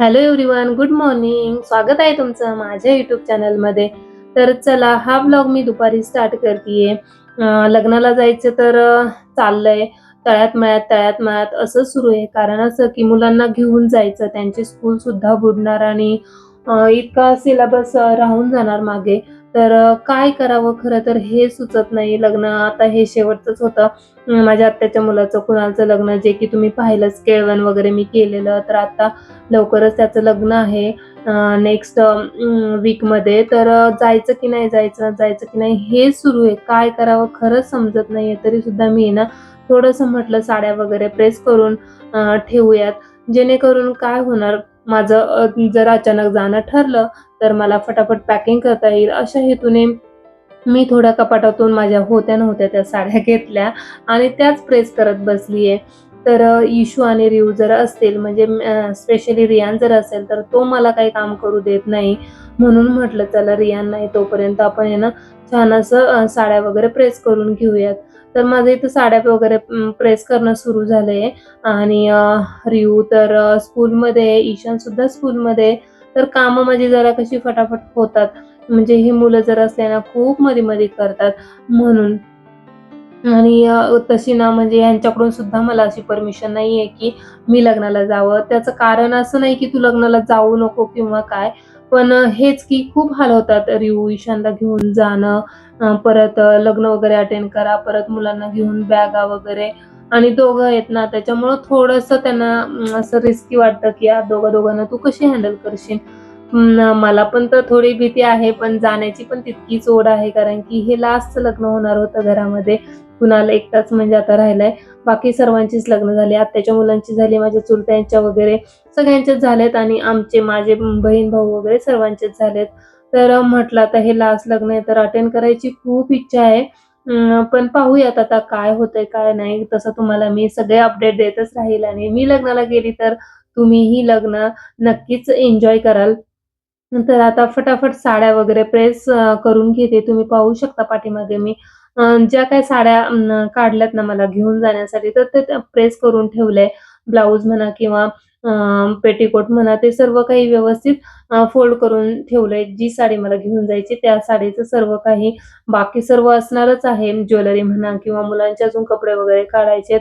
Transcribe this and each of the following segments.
Hello everyone good morning स्वागत आहे तुमचं माझ्या युट्यूब चॅनलमध्ये तर चला हा ब्लॉग मी दुपारी स्टार्ट करतेय. लग्नाला जायचं तर चाललंय. तळ्यात मळ्यात तळ्यात मळ्यात असं सुरू आहे. कारण असं की मुलांना घेऊन जायचं त्यांची स्कूल सुद्धा बुडणार आणि इतका सिलेबस राहून जाणार मागे. तर काय करावं खरं तर हे सुचत नाही. लग्न आता हे शेवटचंच होतं. माझ्या आत्याच्या मुलाचं कुणाचं लग्न जे की तुम्ही पाहिलंच केळवण वगैरे मी केलेलं. तर आता लवकरच त्याचं लग्न आहे नेक्स्ट वीकमध्ये तर जायचं की नाही जायचं जायचं की नाही हे सुरू आहे. काय करावं खरंच समजत नाहीये. तरी सुद्धा मी ना थोडंसं म्हटलं साड्या वगैरे प्रेस करून ठेवूयात. जेणेकरून काय होणार माझं जर अचानक जाणं ठरलं तर मला फटाफट पॅकिंग करता येईल. अशा हेतूने मी थोड्या कपाटातून माझ्या होत्या नव्हत्या त्या साड्या घेतल्या आणि त्याच प्रेस करत बसलीये. तर इशू आणि रिव जर असतील म्हणजे स्पेशली रियान जर असेल तर तो मला काही काम करू देत नाही. म्हणून म्हटलं चला रियान नाही तोपर्यंत आपण आहे ना छान असं साड्या वगैरे प्रेस करून घेऊयात. तर माझं इथं साड्या वगैरे प्रेस करणं सुरू झालंय. आणि अ, रिव तर स्कूलमध्ये ईशान सुद्धा स्कूलमध्ये तर कामं माझी जरा कशी फटाफट होतात. म्हणजे ही मुलं जर असले ना खूप मध्ये मध्ये करतात. म्हणून. आणि तशी ना म्हणजे यांच्याकडून सुद्धा मला अशी परमिशन नाहीये की मी लग्नाला जावं. त्याचं कारण असं नाही की तू लग्नाला जाऊ नको किंवा काय. पण हेच की खूप हाल होतात रिऊ ईशानला घेऊन जाणं परत लग्न वगैरे अटेंड करा परत मुलांना घेऊन बॅगा वगैरे. आणि दोघं आहेत ना त्याच्यामुळं थोडंसं त्यांना असं रिस्की वाटतं की या दोघं दोघांना तू कशी हँडल करशील? मला पण तर थोडी भीती आहे पण जाण्याची पण तितकीच ओढ आहे कारण की हे लास्टचं लग्न होणार होतं घरामध्ये. कुणाला एकटाच म्हणजे आता राहिलाय. बाकी सर्वांचीच लग्न झाली आत्याच्या मुलांची झाली माझ्या चुलत्यांच्या वगैरे सगळ्यांचेच झालेत आणि आमचे माझे बहीण भाऊ वगैरे सर्वांचेच झालेत. तर म्हटलं आता हे लास्ट लग्न आहे तर अटेंड करायची खूप इच्छा आहे. पण पाहूयात आता काय होतंय काय नाही. तसं तुम्हाला मी सगळे अपडेट देतच राहील आणि मी लग्नाला गेली तर तुम्हीही लग्न नक्कीच एन्जॉय कराल. तर आता फटाफट साड्या वगैरे प्रेस करून घेते. तुम्ही पाहू शकता पाठीमागे मी. ज्या काही साड्या काढल्यात ना मला घेऊन जाण्यासाठी तर ते प्रेस करून ठेवलंय. ब्लाऊज म्हणा किंवा पेटीकोट म्हणा ते सर्व काही व्यवस्थित फोल्ड करून ठेवलंय. जी साडी मला घेऊन जायची त्या साडीचं सर्व काही बाकी सर्व असणारच आहे. ज्वेलरी म्हणा किंवा मुलांचे अजून कपडे वगैरे काढायचे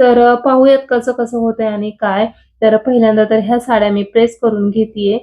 तर पाहूयात कसं कसं होतंय आणि काय. तर पहिल्यांदा तर ह्या साड्या मी प्रेस करून घेतेय.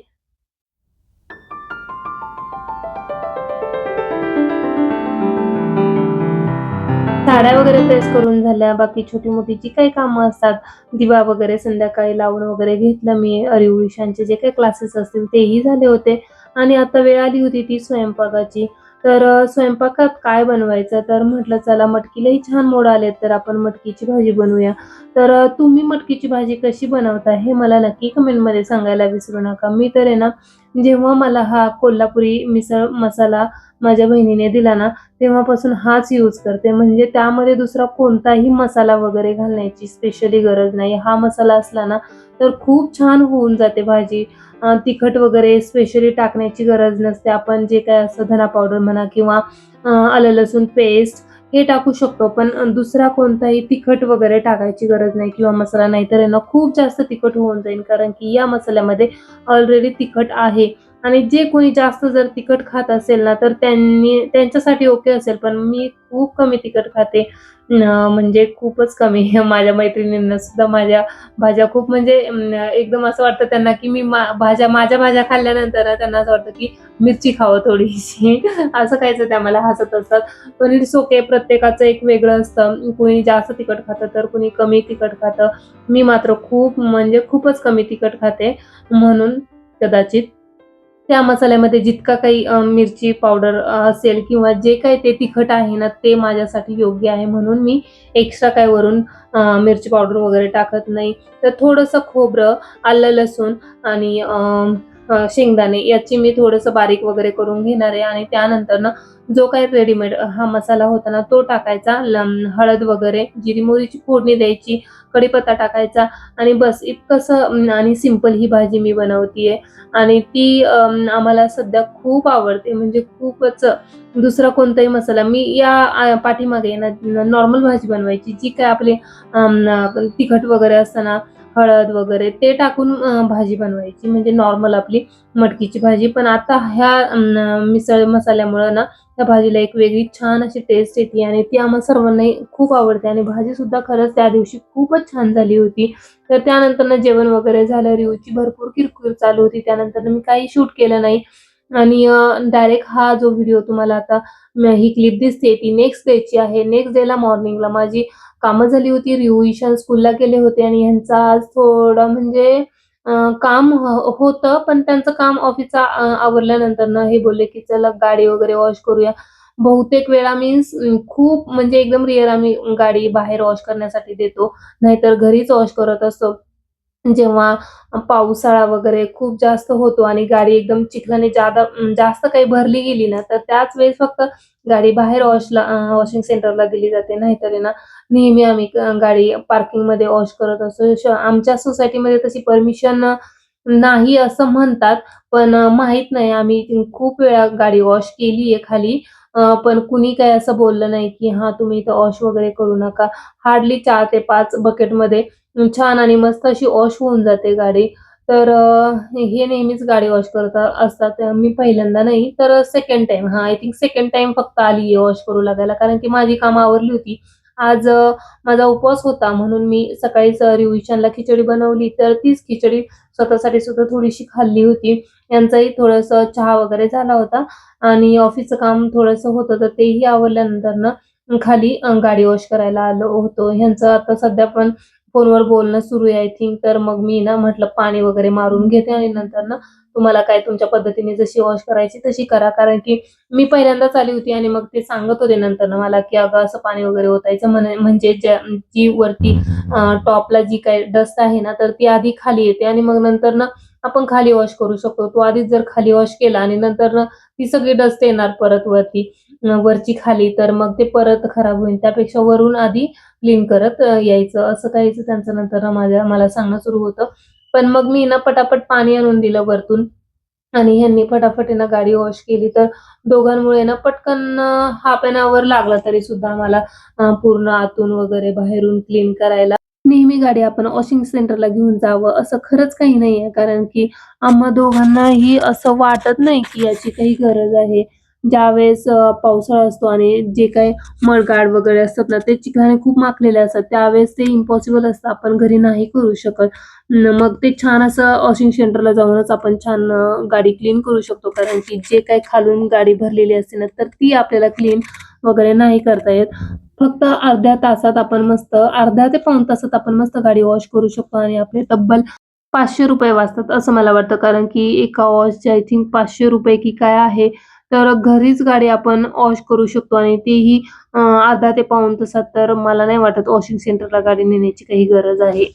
साड्या वगैरे प्रेस करून झाल्या बाकी छोटी मोठी जी काही कामं असतात दिवा वगैरे संध्याकाळी लावून वगैरे घेतलं मी अरिव ईशानचे जे काही क्लासेस असतील तेही झाले होते. आणि आता वेळ आली होती ती स्वयंपाकाची. तर स्वयंपाकात काय बनवायचं? तर म्हटलं चला मटकीलाही छान मोड आलेत तर आपण मटकीची भाजी बनवूया. तर तुम्ही मटकीची भाजी कशी बनवता हे मला नक्की कमेंटमध्ये सांगायला विसरू नका. मी तर आहे ना जेव्हा मला हा कोल्हापुरी मिसळ मसाला माझ्या बहिणीने दिला ना तेव्हापासून हाच यूज करते. म्हणजे त्यामध्ये दुसरा कोणताही मसाला वगैरे घालण्याची स्पेशली गरज नाही. हा मसाला असला ना तर खूप छान होऊन जाते भाजी. तिखट वगैरे स्पेशली टाकण्याची गरज नसते. आपण जे काय असं धना पावडर म्हणा किंवा आलं लसूण पेस्ट हे टाकू शकतो. पण दुसरा कोणताही तिखट वगैरे टाकायची गरज नाही किंवा मसाला नाही तर यांना खूप जास्त तिखट होऊन जाईल कारण की या मसाल्यामध्ये ऑलरेडी तिखट आहे. आणि जे कोणी जास्त जर तिखट खात असेल ना तर त्यांनी त्यांच्यासाठी ओके असेल. पण मी खूप कमी तिखट खाते. म्हणजे खूपच कमी. माझ्या मैत्रिणींना सुद्धा माझ्या भाज्या खूप म्हणजे एकदम असं वाटतं त्यांना की मी मा- भाज्या माझ्या भाज्या खाल्ल्यानंतर त्यांना असं वाटतं की मिरची खावं थोडीशी. असं खायचं त्या मला हसत असतात. पण इट्स ओके प्रत्येकाचं एक वेगळं असतं. कोणी जास्त तिखट खातं तर कोणी कमी तिखट खातं. मी मात्र खूप म्हणजे खूपच कमी तिखट खाते. म्हणून कदाचित त्या मसाल्यामध्ये जितका काही मिरची पावडर असेल किंवा जे काही ते तिखट आहे ना ते माझ्यासाठी योग्य आहे म्हणून मी एक्स्ट्रा काय वरून मिरची पावडर वगैरे टाकत नाही. तर थोडंसं खोबरं आलं लसूण आणि शेंगदाणे याची मी थोडंसं बारीक वगैरे करून घेणार आहे. आणि त्यानंतर ना जो काही रेडीमेड हा मसाला होता ना तो टाकायचा. हळद वगैरे जिरी मोहरीची फोडणी द्यायची कढीपत्ता टाकायचा. आणि बस इतकंसं आणि सिंपल ही भाजी मी बनवतीये. आणि ती आम्हाला सध्या खूप आवडते. म्हणजे खूपच दुसरा कोणताही मसाला. मी या पाठीमागे ना नॉर्मल भाजी बनवायची. जी काय आपली तिखट वगैरे असताना हळद वगैरे ते टाकून भाजी बनवायची. म्हणजे नॉर्मल आपली मटकीची भाजी. पण आता ह्या मिसळ मसाल्यामुळं ना त्या भाजीला एक वेगळी छान अशी टेस्ट येते आणि ती आम्हाला सर्वांनाही खूप आवडते. आणि भाजी सुद्धा खरंच त्या दिवशी खूपच छान झाली होती. तर त्यानंतर ना जेवण वगैरे झालं. रिओची भरपूर किरकिर चालू होती. त्यानंतर मी काही शूट केलं नाही. आणि डायरेक्ट हा जो व्हिडिओ तुम्हाला आता ही क्लिप दिसते ती नेक्स्ट डेची आहे. नेक्स्ट डेला मॉर्निंगला माझी कामं झाली होती. रिओ ईशान स्कूलला गेले होते आणि ह्यांचा आज थोडं म्हणजे काम होतं पण त्यांचं काम ऑफिसचा आवरल्यानंतर ना हे बोलले की चला गाडी वगैरे वॉश करूया. बहुतेक वेळा मीन्स खूप म्हणजे एकदम रिअर आम्ही गाडी बाहेर वॉश करण्यासाठी देतो. नाहीतर घरीच वॉश करत असतो. जेव्हा पावसाळा वगैरे खूप जास्त होतो आणि गाडी एकदम चिखलाने जादा जास्त काही भरली गेली ना तर त्याच वेळेस फक्त गाडी बाहेर वॉशला वॉशिंग सेंटरला दिली जाते. नाहीतर ना नेहमी आम्ही गाडी पार्किंगमध्ये वॉश करत असतो. आमच्या सोसायटीमध्ये तशी परमिशन नाही असं म्हणतात पण माहीत नाही. आम्ही खूप वेळा गाडी वॉश केली आहे खाली पण कुणी काही असं बोललं नाही की हा तुम्ही इथं वॉश वगैरे करू नका. हार्डली चार ते पाच बकेटमध्ये छान आणि मस्त अशी वॉश होऊन जाते गाडी. तर हे नेहमीच गाडी वॉश करत असतात. मी पहिल्यांदा नाही तर सेकंड टाइम हा आय थिंक सेकंड टाइम फक्त आली आहे वॉश करू लागायला. कारण की माझी कामं आवरली होती. आज माझा उपवास होता. म्हणून मी सकाळीच रिविशनला खिचडी बनवली. तर तीच खिचडी स्वतःसाठी सुद्धा थोडीशी खाल्ली होती. यांचाही थोडंसं चहा वगैरे झाला होता. आणि ऑफिसचं काम थोडंसं होतं तर तेही आवरल्यानंतर ना खाली गाडी वॉश करायला आलो होतो. ह्यांचं आता सध्या पण फोनवर बोलणं सुरू आहे आय थिंक तर मग मी ना म्हटलं पाणी वगैरे मारून घेते आणि नंतर ना तुम्हाला काय तुमच्या पद्धतीने जशी वॉश करायची तशी करा. कारण की मी पहिल्यांदाच आली होती आणि मग ते सांगत होते नंतर ना मला की अगं असं पाणी वगैरे ओतायचं म्हणे म्हणजे ज्या- जी वरती टॉपला जी काही डस्ट आहे ना तर ती आधी खाली येते आणि मग नंतर ना आपण खाली वॉश करू शकतो. तो आधीच जर खाली वॉश केला आणि नंतर ना ती सगळी डस्ट येणार परत वरती. वरची खाली तर मग ते परत खराब होईल. त्यापेक्षा वरून आधी क्लीन करत यायचं. असं काहीच त्यांचं नंतर माझ्या मला सांगणं सुरू होतं. पण मग मी ना पटापट पाणी आणून दिलं वरतून. आणि ह्यांनी फटाफट ना गाडी वॉश केली. तर दोघांमुळे ना पटकन हाफ एन आवर लागला तरी सुद्धा मला पूर्ण आतून वगैरे बाहेरून क्लीन करायला. नेहमी गाडी आपण वॉशिंग सेंटरला घेऊन जावं. असं खरंच काही नाहीये. कारण की आम्हा दोघांनाही असं वाटत नाही की याची काही गरज आहे. ज्यावेळेस पावसाळा असतो आणि जे काही मळगाड वगैरे असतात ना ते चिखलाने खूप माखलेले असतात. त्यावेळेस ते इम्पॉसिबल असतं. आपण घरी नाही करू शकत. मग ते छान असं वॉशिंग सेंटरला जाऊनच आपण छान गाडी क्लीन करू शकतो. कारण की जे काही खालून गाडी भरलेली असते ना तर ती आपल्याला क्लीन वगैरे नाही करता येत. फक्त अर्ध्या तासात आपण मस्त अर्ध्या ते पाऊण तासात आपण मस्त गाडी वॉश करू शकतो आणि आपले तब्बल पाचशे रुपये वाचतात असं मला वाटतं. कारण की एका वॉशचे आय थिंक पाचशे रुपये की काय आहे तर घरीच गाडी आपण वॉश करू शकतो आणि तेही अर्धा ते पाऊण तासात. तर मला नाही वाटत वॉशिंग सेंटरला गाडी नेण्याची काही गरज आहे.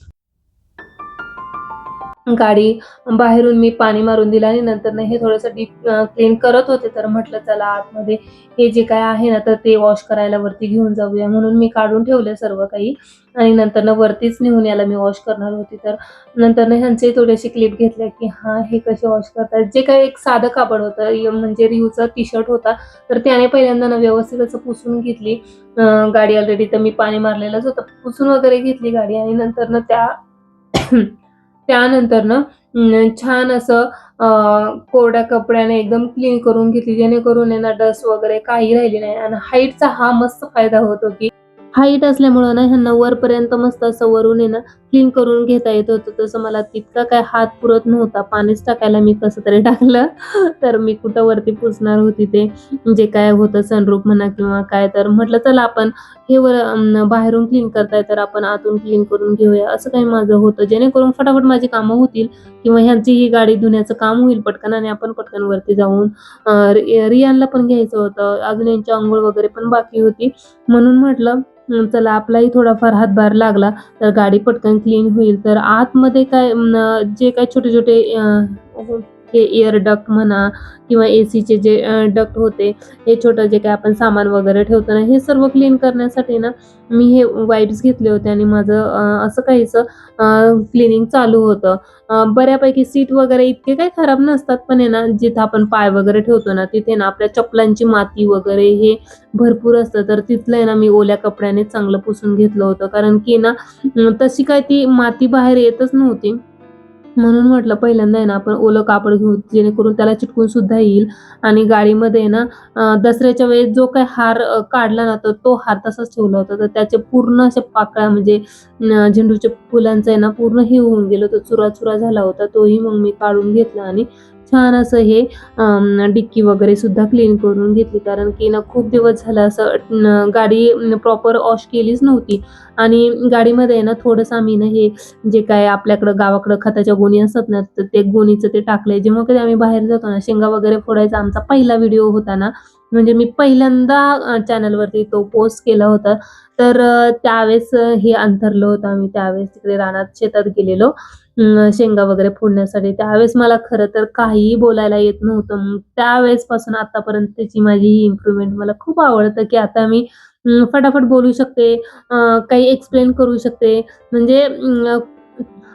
गाडी बाहेरून मी पाणी मारून दिलं आणि नंतर ना हे थोडंसं डीप क्लीन करत होते. तर म्हटलं चला आतमध्ये हे जे काय आहे ना तर ते वॉश करायला वरती घेऊन जाऊया. म्हणून मी काढून ठेवलं सर्व काही. आणि नंतर ना वरतीच नेऊन याला मी वॉश करणार होती. तर नंतर ना ह्यांचे थोडेसे क्लिप घेतल्या की हा हे कसे वॉश करतात जे काही एक साधं कापड होतं म्हणजे रिहूचा टी शर्ट होता तर त्याने पहिल्यांदा ना व्यवस्थित असं पुसून घेतली. गाडी ऑलरेडी तर मी पाणी मारलेलंच होतं. पुसून वगैरे घेतली गाडी आणि नंतर ना त्या त्यानंतर ना छान असं कोरड्या कपड्याने एकदम क्लीन करून घेतली जेणेकरून यांना ना डस्ट वगैरे काही राहिली नाही. आणि हाईटचा हा मस्त फायदा होतो की हाईट असल्यामुळं ना ह्यांना वरपर्यंत मस्त असं वरून आहे ना क्लीन करून घेता येत होतं. तसं मला तितका काय हात पुरत नव्हता. पाणीच टाकायला मी कसं तरी टाकलं. तर मी कुठं वरती पुसणार होती ते. जे काय होतं सनरूप म्हणा किंवा काय तर म्हटलं चला आपण हे वर बाहेरून क्लीन करताय तर आपण आतून क्लीन करून घेऊया. असं काही माझं होतं. जेणेकरून फटाफट माझी कामं होतील किंवा ह्यांची ही गाडी धुण्याचं काम होईल पटकन आणि आपण पटकन वरती जाऊन रियानला पण घ्यायचं होतं. अजून यांची आंघोळ वगैरे पण बाकी होती. म्हणून म्हटलं चला आपलाही थोडाफार हातभार लागला तर गाडी पटकन क्लीन होईल. तर आतमध्ये काय जे काय छोटे छोटे हे इयर डक्ट म्हणा किंवा ए सीचे जे डक्ट होते हे छोटं जे काय आपण सामान वगैरे ठेवतो ना हे सर्व क्लीन करण्यासाठी ना मी हे वाईप्स घेतले होते आणि माझं असं काहीसं क्लिनिंग चालू होतं. बऱ्यापैकी सीट वगैरे इतके काही खराब नसतात पण आहे ना जिथं आपण पाय वगैरे ठेवतो ना तिथे ना आपल्या चपलांची माती वगैरे हे भरपूर असतं. तर तिथलं आहे ना मी ओल्या कपड्याने चांगलं पुसून घेतलं होतं. कारण की ना तशी काय ती माती बाहेर येतच नव्हती. म्हणून म्हटलं पहिल्यांदा आहे ना आपण ओलं कापड घेऊ जेणेकरून त्याला चिटकून सुद्धा येईल. आणि गाडीमध्ये आहे ना दसऱ्याच्या वेळेस जो काही हार काढला ना तर तो हार तसाच ठेवला होता. तर त्याचे पूर्ण असे पाकळ्या म्हणजे झेंडूच्या फुलांचं आहे ना पूर्ण हे होऊन गेलं होतं. चुरा चुरा झाला होता तोही मग मी काढून घेतला आणि छान असं हे डिक्की वगैरे सुद्धा क्लीन करून घेतली. कारण की ना खूप दिवस झालं असं गाडी प्रॉपर वॉश केलीच नव्हती. आणि गाडीमध्ये ना थोडंसं आम्ही ना हे जे काय आपल्याकडं गावाकडं खताच्या गोणी असतात ना तर ते गोणीचं ते टाकलंय. जेव्हा कधी आम्ही बाहेर जातो ना शेंगा वगैरे फोडायचा आमचा पहिला व्हिडिओ होता ना म्हणजे मी पहिल्यांदा चॅनलवरती तो पोस्ट केला होता. तर त्यावेळेस हे अंतरलं होतं आम्ही. त्यावेळेस तिकडे रानात शेतात गेलेलो. शेंगा वगैरे फोडण्यासाठी. त्यावेळेस मला खरं तर काहीही बोलायला येत नव्हतं. त्यावेळेसपासून त्यावेळेसपासून आतापर्यंतची माझी ही इम्प्रुव्हमेंट मला खूप आवडतं की आता मी फटाफट बोलू शकते काही एक्सप्लेन करू शकते. म्हणजे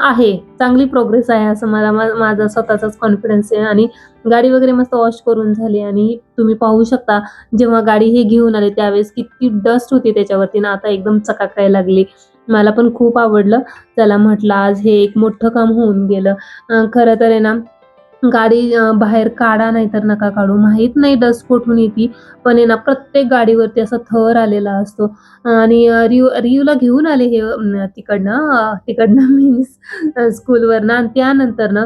आहे चांगली प्रोग्रेस आहे असं मला माझा स्वतःचाच कॉन्फिडन्स आहे आणि गाडी वगैरे मस्त वॉश करून झाली आणि तुम्ही पाहू शकता जेव्हा गाडी हे घेऊन आले त्यावेळेस किती डस्ट होती त्याच्यावरती ना आता एकदम चकाकायला लागली. मला पण खूप आवडलं. त्याला म्हटलं आज हे एक मोठं काम होऊन गेलं. खर खरं तर आहे ना गाडी बाहेर काढा नाही तर नका काढू. माहीत नाही डस्ट कुठून येते पण आहे ना प्रत्येक गाडीवरती असा थर आलेला असतो. आणि रिव रिवला घेऊन आले हे तिकडनं तिकडनं मीन्स स्कूलवरनं आणि त्यानंतर ना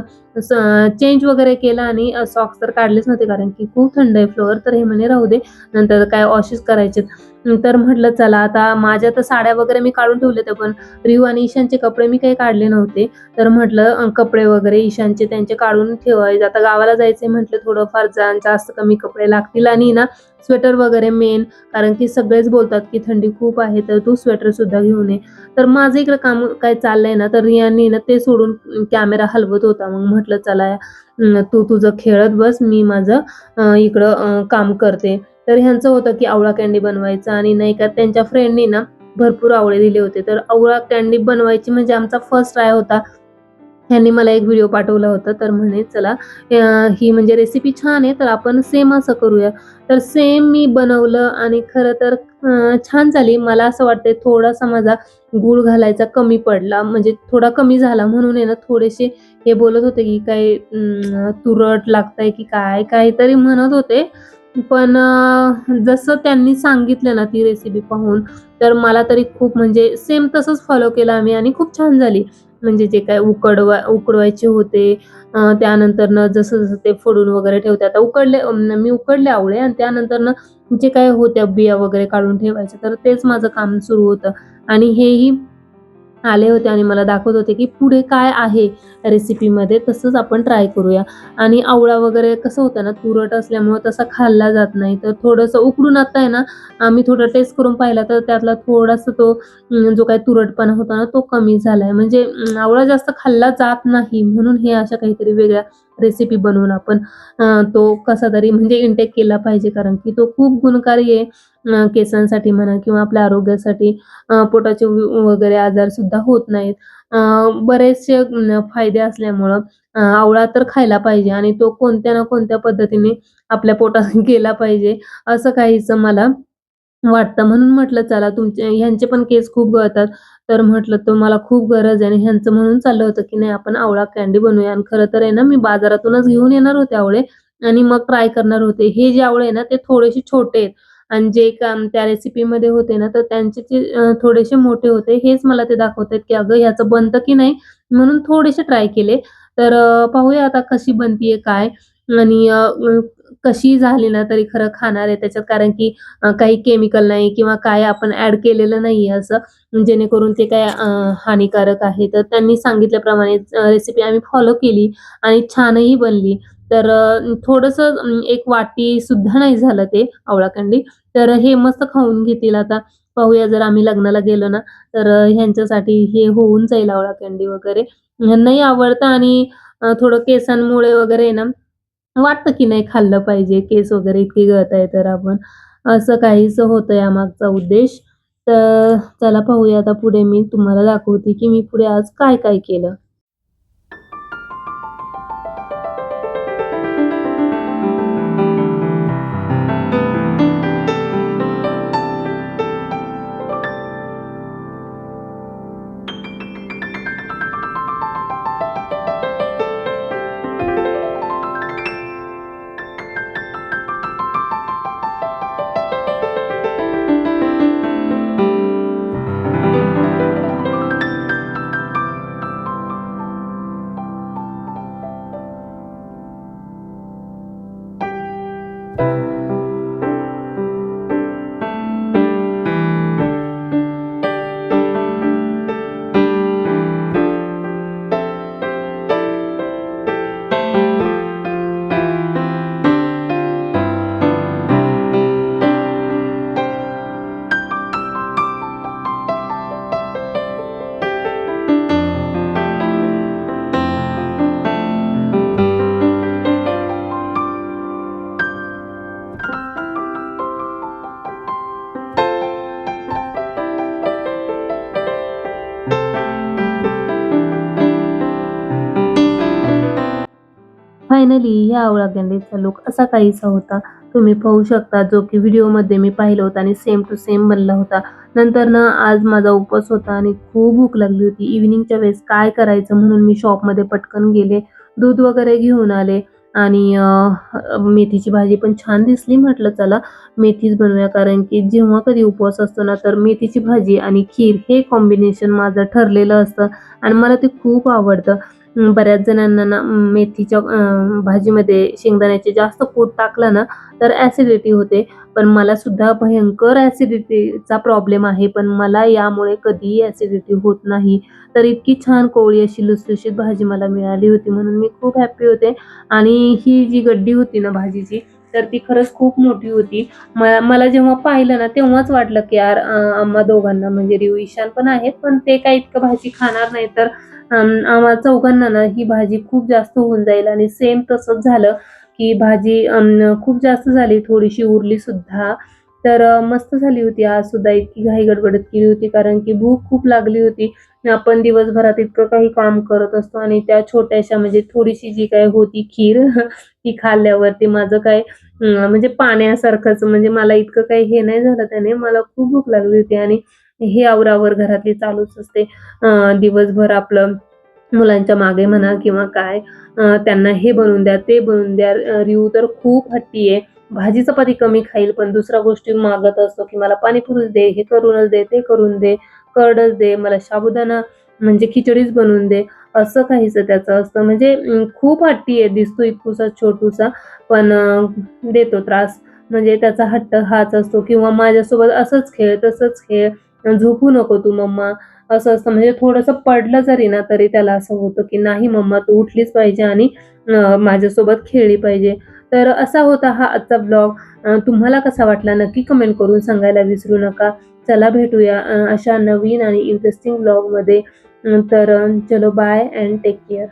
चेंज वगैरे केला आणि सॉक्स तर काढलेच नव्हते कारण की खूप थंड आहे. फ्लोअर तर हे म्हणे राहू दे नंतर काय वॉशेस करायचे तर म्हटलं चला आता माझ्या तर साड्या वगैरे मी काढून ठेवले होत्या पण रिव आणि ईशानचे कपडे मी काही काढले नव्हते. तर म्हटलं कपडे वगैरे ईशानचे त्यांचे काढून ठेवायचे. आता गावाला जायचे म्हटलं थोडंफार जास्त कमी कपडे लागतील. आणि ना स्वेटर वगैरे मेन कारण की सगळेच बोलतात की थंडी खूप आहे तर तू स्वेटर सुद्धा घेऊन ये. तर माझं इकडे काम काय चाललंय ना तर रियानी ना ते सोडून कॅमेरा हलवत होता. मग म्हटलं चला अं, तू तुझं खेळत बस मी माझं इकडं काम करते. तर ह्यांचं होतं की आवळा कॅन्डी बनवायचं आणि नाही का त्यांच्या फ्रेंडनी ना भरपूर आवळे दिले होते. तर आवळा कॅन्डी बनवायची म्हणजे आमचा फर्स्ट ट्राय होता. ह्यांनी मला एक व्हिडिओ पाठवला होता. तर म्हणे चला ही म्हणजे रेसिपी छान आहे तर आपण सेम असं करूया. तर सेम मी बनवलं आणि खरं तर छान झाली. मला असं वाटतंय थोडासा माझा गूळ घालायचा कमी पडला. म्हणजे थोडा कमी झाला म्हणून आहे ना थोडेसे हे बोलत होते की काय तुरट लागतंय की काय काहीतरी म्हणत होते. पण जसं त्यांनी सांगितलं ना ती रेसिपी पाहून तर मला तरी खूप म्हणजे सेम तसंच फॉलो केलं आम्ही आणि खूप छान झाली. म्हणजे जे काय उकडवा उकडवायचे होते त्यानंतर जसं जसं ते फोडून वगैरे ठेवते. आता उकडले मी उकडले आवळे आणि त्यानंतर जे काय होत्या बिया वगैरे काढून ठेवायच्या तर तेच माझं काम सुरू होतं. आणि हेही आले होते आणि मला दाखवत होते की पुढे काय आहे रेसिपीमध्ये तसंच आपण ट्राय करूया. आणि आवळा वगैरे कसं होतं ना तुरट असल्यामुळं तसा खाल्ला जात नाही. तर थोडंसं उकडून आता आहे ना आम्ही थोडं टेस्ट करून पाहिला तर त्यातला थोडासा तो जो काही तुरटपणा होता ना तो कमी झालाय. म्हणजे आवळा जास्त खाल्ला जात नाही. म्हणून हे अशा काहीतरी वेगळ्या रेसिपी बनवून आपण तो कसा तरी म्हणजे इंटेक केला पाहिजे. कारण की तो खूप गुणकारी आहे. केसांसाठी म्हणा किंवा आपल्या आरोग्यासाठी पोटाचे वगैरे आजार सुद्धा होत नाहीत. बरेचसे फायदे असल्यामुळं आवळा तर खायला पाहिजे आणि तो कोणत्या ना कोणत्या पद्धतीने आपल्या पोटात गेला पाहिजे असं काहीच मला वाटतं. म्हणून म्हटलं चला तुमचे ह्यांचे पण केस खूप गळतात. तर म्हटलं तर मला खूप गरज आहे आणि ह्यांचं म्हणून चाललं होतं की नाही आपण आवळा कॅन्डी बनवूया. आणि खरं तर आहे ना मी बाजारातूनच घेऊन येणार होते आवळे आणि मग ट्राय करणार होते. हे जे आवळे आहे ना ते थोडेसे छोटे आहेत. आणि जे काम त्या रेसिपीमध्ये होते ना तर त्यांचे जे थोडेसे मोठे होते हेच मला ते दाखवत आहेत की अगं ह्याचं बनतं की नाही म्हणून थोडेसे ट्राय केले. तर पाहूया आता कशी बनतीये काय? आणि कशी झाली ना तरी खरं खाणार आहे त्याच्यात. कारण की काही केमिकल नाही किंवा काय आपण ऍड केलेलं नाहीये असं. जेणेकरून ते काय हानिकारक आहे. तर त्यांनी सांगितल्याप्रमाणे रेसिपी आम्ही फॉलो केली आणि छानही बनली. तर थोडस थोडंसं एक वाटी सुद्धा नाही झालं ते आवळाकंडी. तर हे मस्त खाऊन घेतील आता. पाहूया जर आम्ही लग्नाला गेलो ना तर ह्यांच्यासाठी हे होऊन जाईल आवळाकंडी वगैरे. नाही आवडतं आणि थोडं केसांमुळे वगैरे ना वाटतं की नाही खाल्लं पाहिजे, केस वगैरे इतके गळत आहे तर आपण असं काहीच होतं यामागचा उद्देश. तर चला पाहूया आता पुढे मी तुम्हाला दाखवते की मी पुढे आज काय-काय केलं. फायनली या आवळा कँडीचा लुक असा काहीसा होता. तुम्ही पाहू शकता जो की व्हिडिओमध्ये मी पाहिलं होतं आणि सेम टू सेम बनला होता. नंतर ना आज माझा उपवास होता आणि खूप भूक लागली होती. इव्हिनिंगच्या वेळेस काय करायचं म्हणून मी शॉपमध्ये पटकन गेले. दूध वगैरे घेऊन आले आणि मेथीची भाजी पण छान दिसली. म्हटलं चला मेथीच बनवूया कारण की जेव्हा कधी उपवास असतो ना तर मेथीची भाजी आणि खीर हे कॉम्बिनेशन माझं ठरलेलं असतं आणि मला ते खूप आवडतं. बऱ्याच जणांना ना मेथीच्या भाजीमध्ये शेंगदाण्याचे जास्त कूट टाकलं ना तर ॲसिडिटी होते. पण मला सुद्धा भयंकर ॲसिडिटीचा प्रॉब्लेम आहे. पण मला यामुळे कधीही ॲसिडिटी होत नाही. तर इतकी छान कोवळी अशी लुसलुशीत भाजी मला मिळाली होती म्हणून मी खूप हॅप्पी होते आणि ही जी गड्डी होती ना भाजीची तर ती खरंच खूप मोठी होती. मला मला जेव्हा पाहिलं ना तेव्हाच वाटलं की यार आम्हा दोघांना म्हणजे रिव ईशान पण आहेत पण ते काही इतकं भाजी खाणार नाही तर आम्हा चौघांना ना ही भाजी खूप जास्त होऊन जाईल आणि सेम तसंच झालं की भाजी खूप जास्त झाली, थोडीशी उरली सुद्धा. तर मस्त झाली होती. आज सुद्धा इतकी घाई गडबडत केली होती कारण की भूक खूप लागली होती. आपण दिवसभरात इतकं काही काम करत असतो आणि त्या छोट्याशा म्हणजे थोडीशी जी काय होती खीर ती खाल्ल्यावरती माझं काय म्हणजे पाण्यासारखंच म्हणजे मला इतकं काही हे नाही झालं त्याने. मला खूप भूक लागली होती आणि हे आवरावर घरातली चालूच असते. दिवसभर आपलं मुलांच्या मागे म्हणा किंवा काय त्यांना हे बनवून द्या, ते बनवून द्या. अ, तर खूप हट्टी आहे. भाजी चपाती कमी खाईल, पण दुसऱ्या गोष्टी मागत असतो, की मला पाणीपुरीच दे, हे करूनच दे, ते करून दे, कर्डच दे, मला साबुदाणा म्हणजे खिचडीच बनवून दे. असं काहीच त्याचं असतं. म्हणजे खूप हट्टी आहे. दिसतो इतकूसा छोटूसा, पण देतो त्रास. म्हणजे त्याचा हट्ट हाच असतो किंवा माझ्यासोबत असंच खेळ, तसंच खेळ, झोपू नको तू मम्मा, असं असतं. म्हणजे थोडंसं पडलं जरी ना, तरी त्याला असं होतं, की नाही मम्मा तू उठलीच पाहिजे आणि माझ्यासोबत खेळली पाहिजे. तर असा होता हा आजचा ब्लॉग. तुम्हाला कसा वाटला नक्की कमेंट करून सांगायला विसरू नका. चला भेटूया अशा नवीन आणि इंटरेस्टिंग ब्लॉगमध्ये. तर चलो बाय अँड टेक केअर.